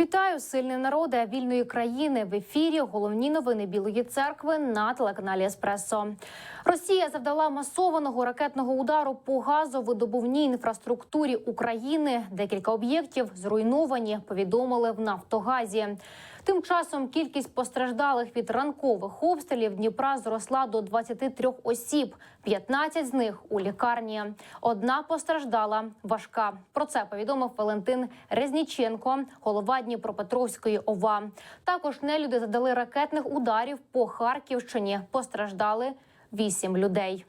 Вітаю, сильний народи вільної країни в ефірі. Головні новини Білої церкви на телеканалі Еспресо. Росія завдала масованого ракетного удару по газовидобувній інфраструктурі України. Декілька об'єктів зруйновані. Повідомили в Нафтогазі. Тим часом кількість постраждалих від ранкових обстрілів Дніпра зросла до 23 осіб. 15 з них у лікарні. Одна постраждала важка. Про це повідомив Валентин Резніченко, голова Дніпропетровської ОВА. Також нелюди задали ракетних ударів по Харківщині. Постраждали 8 людей.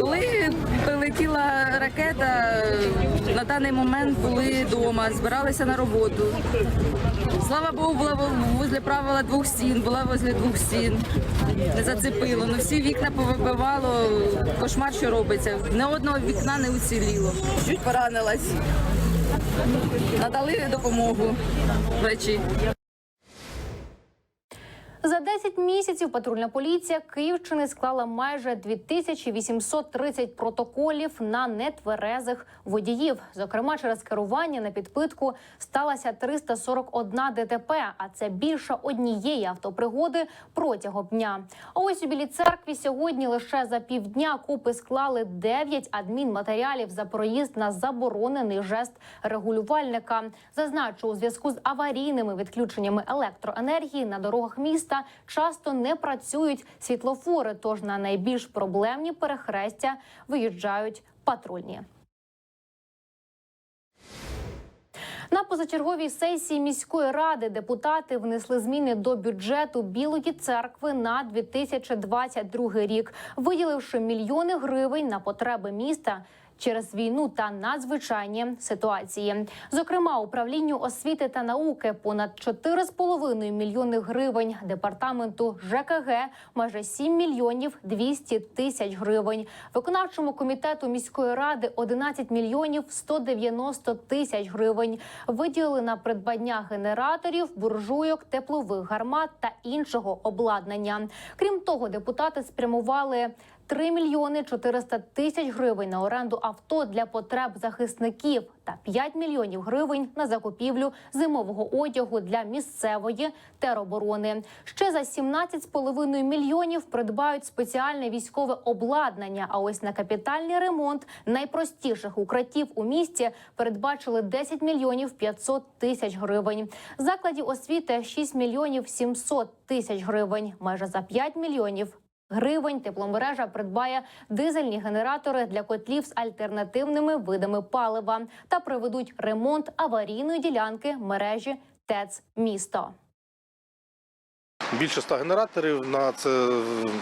Коли прилетіла ракета, на даний момент були вдома, збиралися на роботу. Слава Богу, була возле правила двох стін, була возле двох стін. Не зацепило. Ну всі вікна повибивало. Кошмар, що робиться. Ні одного вікна не уціліло. Чуть поранилась. Надали допомогу врачі. За 10 місяців патрульна поліція Київщини склала майже 2830 протоколів на нетверезих водіїв. Зокрема, через керування на підпитку сталося 341 ДТП, а це більше однієї автопригоди протягом дня. А ось у білій церкві сьогодні лише за півдня копи склали 9 адмінматеріалів за проїзд на заборонений жест регулювальника. Зазначу, у зв'язку з аварійними відключеннями електроенергії на дорогах міста часто не працюють світлофори. Тож на найбільш проблемні перехрестя виїжджають патрульні. На позачерговій сесії міської ради депутати внесли зміни до бюджету Білої церкви на 2022 рік, виділивши мільйони гривень на потреби міста. Через війну та надзвичайні ситуації, зокрема, управлінню освіти та науки понад 4,5 мільйони гривень, департаменту ЖКГ майже 7 мільйонів 200 тисяч гривень, виконавчому комітету міської ради 11 мільйонів 190 тисяч гривень. Виділили на придбання генераторів, буржуйок, теплових гармат та іншого обладнання. Крім того, депутати спрямували 3 мільйони 400 тисяч гривень на оренду авто для потреб захисників та 5 мільйонів гривень на закупівлю зимового одягу для місцевої тероборони. Ще за 17,5 мільйонів придбають спеціальне військове обладнання. А ось на капітальний ремонт найпростіших укриттів у місті передбачили 10 мільйонів 500 тисяч гривень. Закладів освіти 6 мільйонів 700 тисяч гривень. Майже за 5 мільйонів гривень тепломережа придбає дизельні генератори для котлів з альтернативними видами палива та проведуть ремонт аварійної ділянки мережі ТЕЦ місто. Більше ста генераторів на це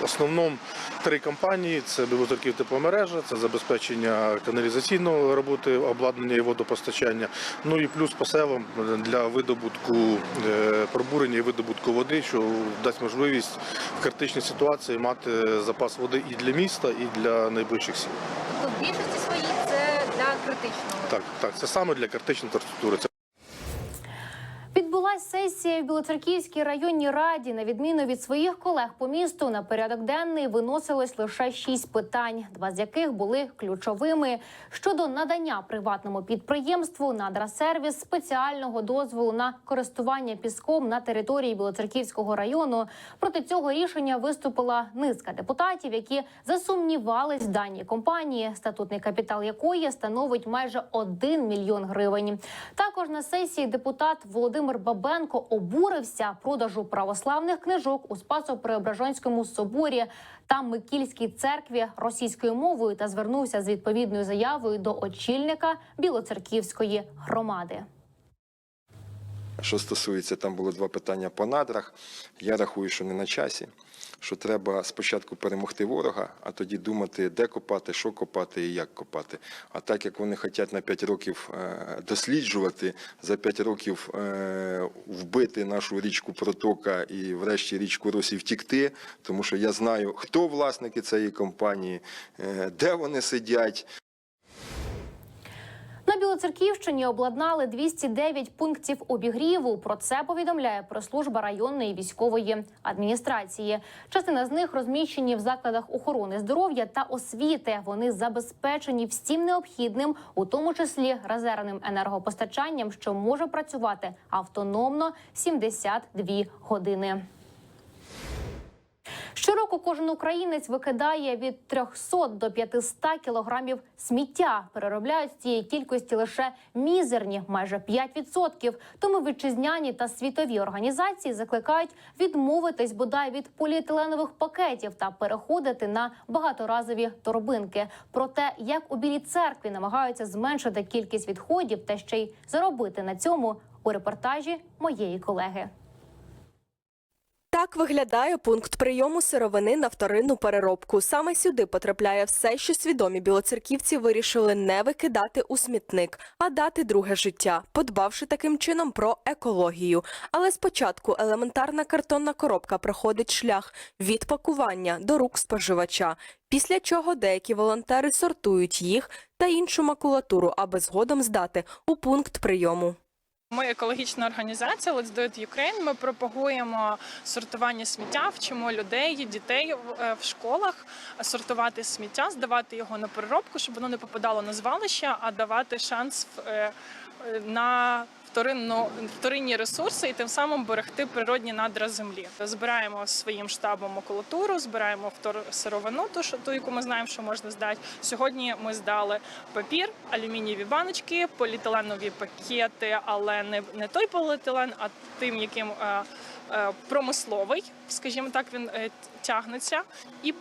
в основному три компанії: це Білоцерків тепломережа, це забезпечення каналізаційної роботи, обладнання і водопостачання. Ну і плюс поселам для видобутку е, пробурення і видобутку води, що дасть можливість в критичній ситуації мати запас води і для міста, і для найближчих сіл. Тобто більшості своїй це для критичного. Так, так, це саме для критичної інфраструктури. Це Відбулась сесія в Білоцерківській районній раді. На відміну від своїх колег по місту, на порядок денний виносилось лише шість питань, два з яких були ключовими щодо надання приватному підприємству надрасервіс спеціального дозволу на користування піском на території Білоцерківського району. Проти цього рішення виступила низка депутатів, які засумнівались в даній компанії, статутний капітал якої становить майже 1 мільйон гривень. Також на сесії депутат Володимир Бабенко обурився продажу православних книжок у Спасо-Преображенському соборі та Микільській церкві російською мовою та звернувся з відповідною заявою до очільника Білоцерківської громади. Що стосується, там було два питання по надрах. Я рахую, що не на часі. Що треба спочатку перемогти ворога, а тоді думати, де копати, що копати і як копати. А так як вони хочуть на 5 років е, досліджувати, за 5 років е, вбити нашу річку Протока і врешті річку Росі втікти, тому що я знаю, хто власники цієї компанії, е, де вони сидять. На Білоцерківщині обладнали 209 пунктів обігріву. Про це повідомляє прес-служба районної військової адміністрації. Частина з них розміщені в закладах охорони здоров'я та освіти. Вони забезпечені всім необхідним, у тому числі резервним енергопостачанням, що може працювати автономно 72 години. Щороку кожен українець викидає від 300 до 500 кілограмів сміття. Переробляють з цієї кількості лише мізерні, майже 5%. Тому вітчизняні та світові організації закликають відмовитись бодай від поліетиленових пакетів та переходити на багаторазові торбинки. Про те, як у білій церкві намагаються зменшити кількість відходів та ще й заробити на цьому у репортажі моєї колеги. Так виглядає пункт прийому сировини на вторинну переробку. Саме сюди потрапляє все, що свідомі білоцерківці вирішили не викидати у смітник, а дати друге життя, подбавши таким чином про екологію. Але спочатку елементарна картонна коробка проходить шлях від пакування до рук споживача. Після чого деякі волонтери сортують їх та іншу макулатуру, аби згодом здати у пункт прийому. Ми екологічна організація Let's Do It Ukraine. Ми пропагуємо сортування сміття, вчимо людей, дітей в- е, школах сортувати сміття, здавати його на переробку, щоб воно не попадало на звалище, а давати шанс в- е, е, на вторинну вторинні ресурси і тим самим берегти природні надра землі. Збираємо своїм штабом макулатуру, збираємо вторсировину, ту, ту, яку ми знаємо, що можна здати. Сьогодні ми здали папір, алюмінієві баночки, поліетиленові пакети, але не, не той поліетилен, а тим, яким е, е, промисловий, скажімо так, він е, тягнеться, і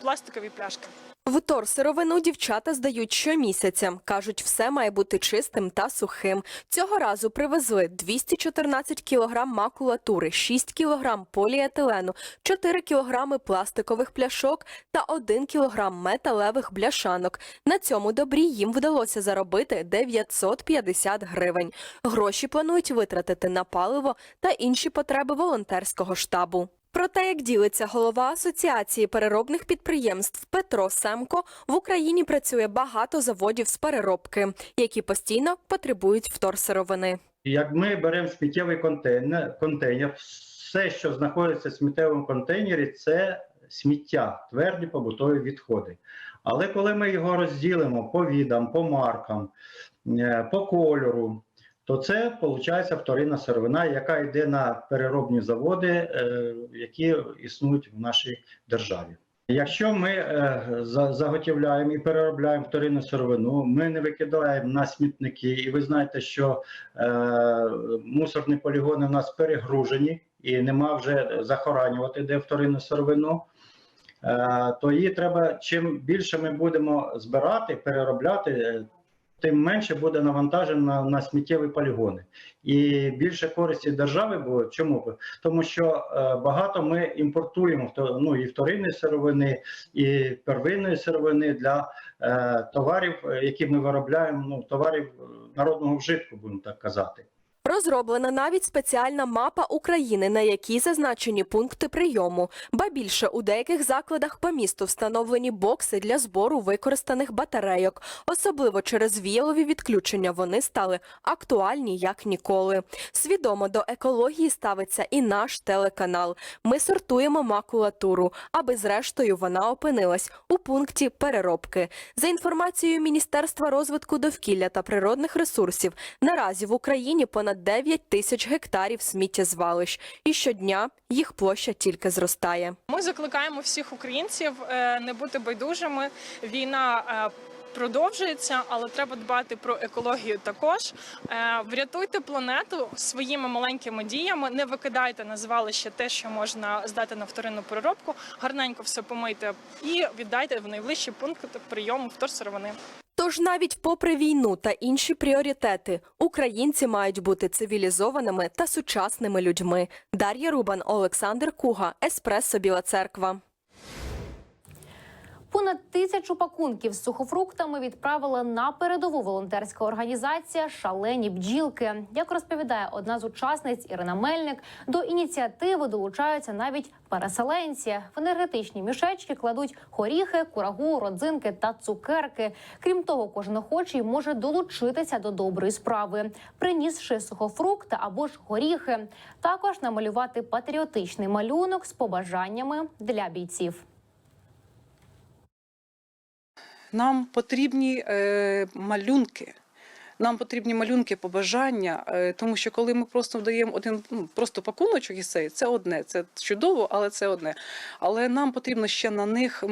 пластикові пляшки. В сировину дівчата здають щомісяця. Кажуть, все має бути чистим та сухим. Цього разу привезли 214 кілограм макулатури, 6 кілограм поліетилену, 4 кілограми пластикових пляшок та 1 кілограм металевих бляшанок. На цьому добрі їм вдалося заробити 950 гривень. Гроші планують витратити на паливо та інші потреби волонтерського штабу. Про те, як ділиться голова Асоціації переробних підприємств Петро Семко, в Україні працює багато заводів з переробки, які постійно потребують вторсировини. Як ми беремо сміттєвий контейнер, контейнер, все, що знаходиться в сміттєвому контейнері, це сміття, тверді побутові відходи. Але коли ми його розділимо по відам, по маркам, е, по кольору, то це виходить вторинна сировина, яка йде на переробні заводи, е, які існують в нашій державі. Якщо ми е, заготівляємо і переробляємо вторинну сировину, ми не викидаємо на смітники, і ви знаєте, що е, мусорні полігони у нас перегружені і нема вже захоранювати де вторинну сировину. То її треба чим більше ми будемо збирати, переробляти, тим менше буде навантажено на, на сміттєві полігони. І більше користі держави буде. Чому? Тому що е, багато ми імпортуємо ну, і вторинної сировини, і первинної сировини для е, товарів, е, які ми виробляємо, ну, товарів е, народного вжитку, будемо так казати. Розроблена навіть спеціальна мапа України, на якій зазначені пункти прийому. Ба більше у деяких закладах по місту встановлені бокси для збору використаних батарейок. Особливо через віялові відключення вони стали актуальні як ніколи. Свідомо до екології ставиться і наш телеканал. Ми сортуємо макулатуру, аби зрештою вона опинилась у пункті переробки. За інформацією Міністерства розвитку довкілля та природних ресурсів, наразі в Україні понад 9 тисяч гектарів сміттєзвалищ, і щодня їх площа тільки зростає. Ми закликаємо всіх українців е, не бути байдужими. Війна е, продовжується, але треба дбати про екологію також. Е, Врятуйте планету своїми маленькими діями. Не викидайте на звалище те, що можна здати на вторинну переробку. Гарненько все помийте і віддайте в найближчий пункт прийому вторсировини. Тож навіть попри війну та інші пріоритети, українці мають бути цивілізованими та сучасними людьми. Дар'я Рубан, Олександр Куга, Еспресо Біла Церква. Понад тисячу пакунків з сухофруктами відправила на передову волонтерська організація Шалені бджілки. Як розповідає одна з учасниць Ірина Мельник, до ініціативи долучаються навіть переселенці. В енергетичні мішечки кладуть горіхи, курагу, родзинки та цукерки. Крім того, кожен охочий може долучитися до доброї справи, принісши сухофрукти або ж горіхи. Також намалювати патріотичний малюнок з побажаннями для бійців. Нам потрібні е, малюнки. Нам потрібні малюнки побажання, е, тому що коли ми просто даємо один ну, просто пакуночок із цей, це одне, це чудово, але це одне. Але нам потрібно ще на них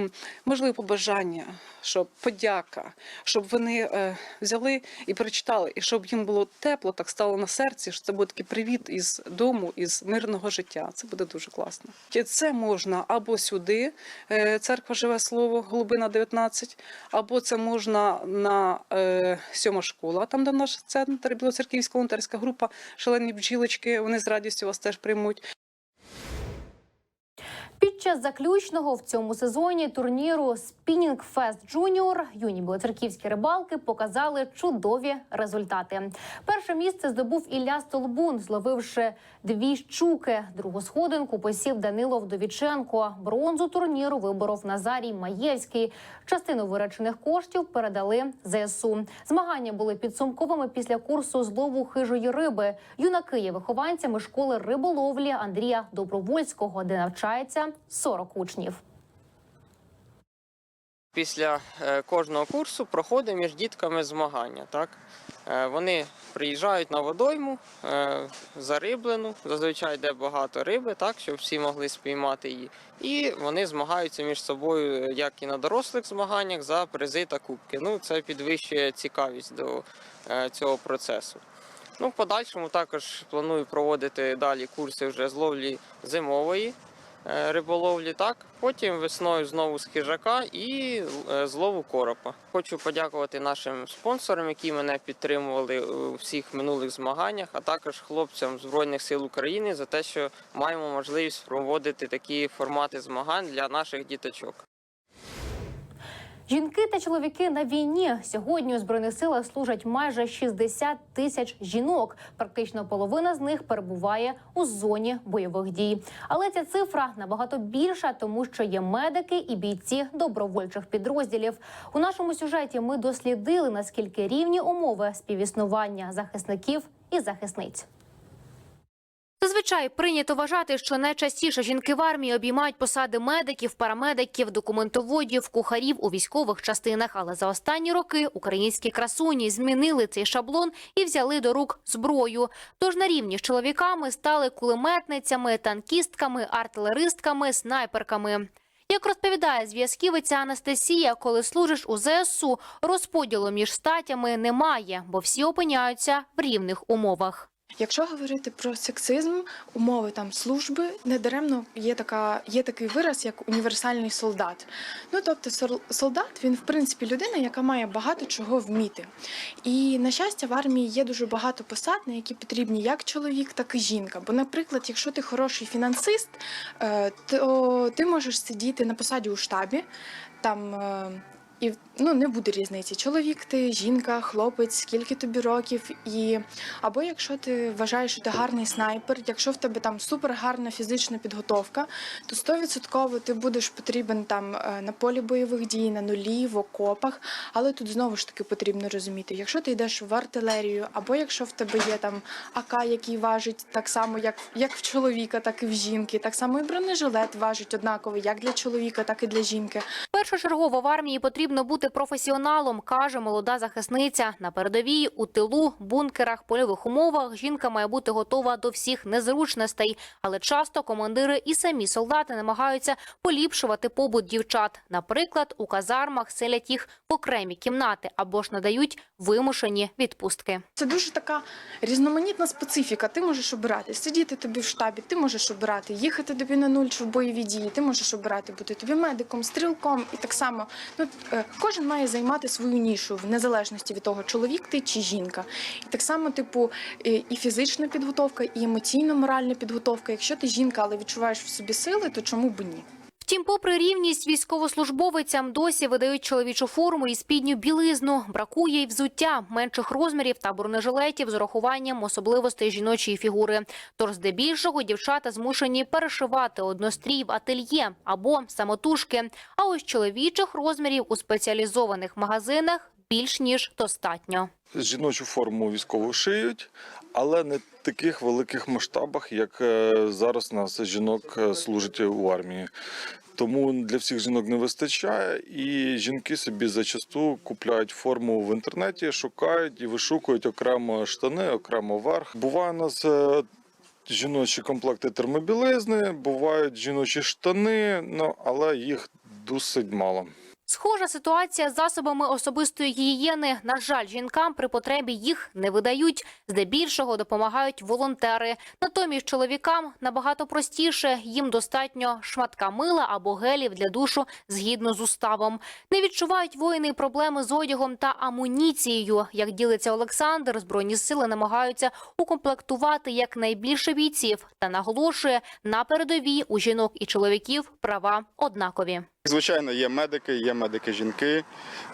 можливо побажання, щоб подяка, щоб вони е, взяли і прочитали, і щоб їм було тепло, так стало на серці. що Це буде такий привіт із дому, із мирного життя. Це буде дуже класно. Це можна або сюди, е, церква живе слово, глибина 19, або це можна на сьома школа, там де наш центр, Білоцерківська волонтерська група, шалені бджілочки. Вони з радістю вас теж приймуть. Під час заключного в цьому сезоні турніру Спінінг Фест Джуніор юні білоцерківські рибалки показали чудові результати. Перше місце здобув Ілля Столбун, зловивши дві щуки. Другу сходинку посів Данило Вдовіченко. Бронзу турніру виборов Назарій Маєвський. Частину виречених коштів передали ЗСУ. Змагання були підсумковими після курсу злову хижої риби. Юнаки є вихованцями школи риболовлі Андрія Добровольського, де навчається 40 учнів. Після е, кожного курсу проходить між дітками змагання. Так? Е, Вони приїжджають на водойму е, зариблену, зазвичай йде багато риби, так, щоб всі могли спіймати її. І вони змагаються між собою, як і на дорослих змаганнях, за призи та кубки. Ну, це підвищує цікавість до цього процесу. Ну, в подальшому також планую проводити далі курси вже з ловлі зимової риболовлі, так. Потім весною знову з хижака і злову коропа. Хочу подякувати нашим спонсорам, які мене підтримували у всіх минулих змаганнях, а також хлопцям Збройних сил України за те, що маємо можливість проводити такі формати змагань для наших діточок. Жінки та чоловіки на війні сьогодні у збройних силах служать майже 60 тисяч жінок. Практично половина з них перебуває у зоні бойових дій. Але ця цифра набагато більша, тому що є медики і бійці добровольчих підрозділів. У нашому сюжеті ми дослідили наскільки рівні умови співіснування захисників і захисниць. Зазвичай прийнято вважати, що найчастіше жінки в армії обіймають посади медиків, парамедиків, документоводів, кухарів у військових частинах. Але за останні роки українські красуні змінили цей шаблон і взяли до рук зброю. Тож на рівні з чоловіками стали кулеметницями, танкістками, артилеристками, снайперками. Як розповідає зв'язківиця Анастасія, коли служиш у ЗСУ, розподілу між статями немає, бо всі опиняються в рівних умовах. Якщо говорити про сексизм, умови там служби, недаремно є така, є такий вираз, як універсальний солдат. Ну тобто, солдат він в принципі людина, яка має багато чого вміти. І на щастя, в армії є дуже багато посад, на які потрібні як чоловік, так і жінка. Бо, наприклад, якщо ти хороший фінансист, е, то ти можеш сидіти на посаді у штабі. Там е, і ну не буде різниці. Чоловік ти, жінка, хлопець, скільки тобі років, і або якщо ти вважаєш, що ти гарний снайпер, якщо в тебе там супер гарна фізична підготовка, то 100% ти будеш потрібен там е, на полі бойових дій, на нулі, в окопах. Але тут знову ж таки потрібно розуміти, якщо ти йдеш в артилерію, або якщо в тебе є там АК, який важить так само, як, як в чоловіка, так і в жінки, так само і бронежилет важить однаково, як для чоловіка, так і для жінки. Першочергово в армії потрібно бути професіоналом, каже молода захисниця. На передовій, у тилу, бункерах, польових умовах жінка має бути готова до всіх незручностей. Але часто командири і самі солдати намагаються поліпшувати побут дівчат. Наприклад, у казармах селять їх в окремі кімнати або ж надають вимушені відпустки. Це дуже така різноманітна специфіка. Ти можеш обирати сидіти тобі в штабі, ти можеш обирати їхати тобі на нуль в бойові дії. Ти можеш обирати бути тобі медиком, стрілком і так само. Ну е, кожен має займати свою нішу в незалежності від того, чоловік ти чи жінка. І так само, типу, е, і фізична підготовка, і емоційно-моральна підготовка. Якщо ти жінка, але відчуваєш в собі сили, то чому б ні? Втім, попри рівність військовослужбовицям досі видають чоловічу форму і спідню білизну. Бракує й взуття менших розмірів та бронежилетів з урахуванням особливостей жіночої фігури. Тож здебільшого дівчата змушені перешивати однострій в ательє або самотужки. А ось чоловічих розмірів у спеціалізованих магазинах більш ніж достатньо. Жіночу форму військову шиють, але не в таких великих масштабах, як е, зараз нас жінок е, служить у армії. Тому для всіх жінок не вистачає, і жінки собі зачасту купляють форму в інтернеті, шукають і вишукують окремо штани, окремо верх. Буває у нас е, жіночі комплекти термобілизни, бувають жіночі штани, ну але їх досить мало. Схожа ситуація з засобами особистої гігієни. На жаль, жінкам при потребі їх не видають. Здебільшого допомагають волонтери. Натомість чоловікам набагато простіше. Їм достатньо шматка мила або гелів для душу згідно з уставом. Не відчувають воїни проблеми з одягом та амуніцією. Як ділиться Олександр, збройні сили намагаються укомплектувати якнайбільше бійців та наголошує на передовій у жінок і чоловіків права однакові. Звичайно, є медики, є медики-жінки.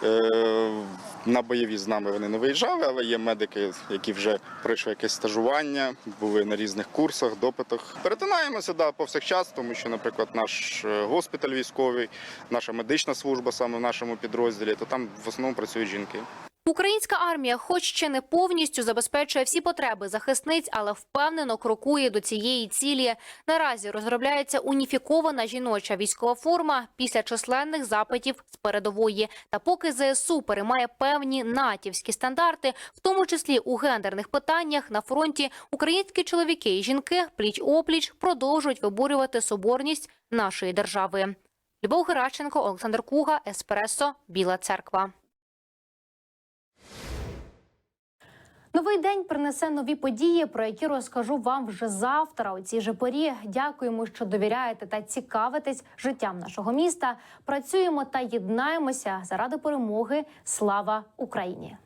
Е, На бойові з нами вони не виїжджали, але є медики, які вже пройшли якесь стажування, були на різних курсах, допитах. Перетинаємося да, повсякчас, тому що, наприклад, наш е, госпіталь військовий, наша медична служба саме в нашому підрозділі, то там в основному працюють жінки. Українська армія, хоч ще не повністю забезпечує всі потреби захисниць, але впевнено крокує до цієї цілі. Наразі розробляється уніфікована жіноча військова форма після численних запитів з передової. Та поки ЗСУ переймає певні натівські стандарти, в тому числі у гендерних питаннях на фронті, українські чоловіки і жінки пліч опліч продовжують виборювати соборність нашої держави. Любов Геращенко, Олександр Куга, Еспресо, Біла Церква. Новий день принесе нові події, про які розкажу вам вже завтра. У цій же порі дякуємо, що довіряєте та цікавитесь життям нашого міста. Працюємо та єднаємося заради перемоги. Слава Україні!